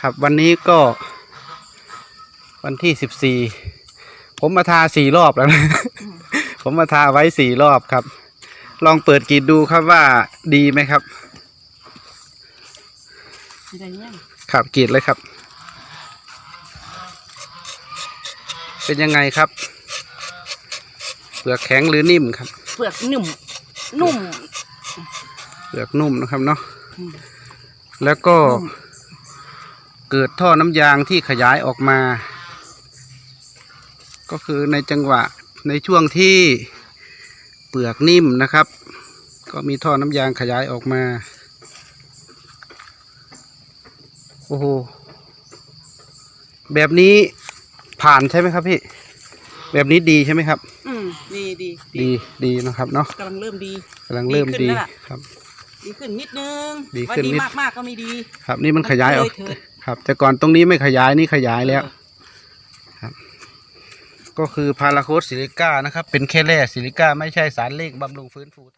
ครับวันนี้ก็ วันที่สิบสี่ผมมาทาสี่รอบแล้วนะผมมาทาไว้สี่รอบครับ ลองเปิดกรีดดูครับว่าดีไหมครับอะไรเนี่ยครับกรีดเลยครับ เป็นยังไงครับ เปลือกแข็งหรือนิ่มครับ เปลือกนุ่ม นุ่ม เปลือกนุ่มนะครับเนาะอืมแล้วก็นุ่ม เกิดท่อน้ำยางที่ขยายออกมา ก็คือในจังหวะในช่วงที่เปลือกนิ่มนะครับ ก็มีท่อน้ำยางขยายออกมา โอ้โห แบบนี้ผ่านใช่ไหมครับพี่ แบบนี้ดีใช่ไหมครับ อืมดีดีดีดีนะครับเนาะกำลังเริ่มดีกำลังเริ่มดีดีขึ้นแล้วล่ะครับ ดีขึ้นนิดนึงดีว่าขึ้นดีนิดมากมากๆก็ไม่ดี ครับ นี่มันขยายออกเลยเถิด ครับ แต่ก่อนตรงนี้ไม่ขยายนี่ขยายแล้วครับ ก็คือพาราโคสซิลิก้านะครับ เป็นแค่แร่ซิลิก้าไม่ใช่สารเร่งบำรุงฟื้นฟู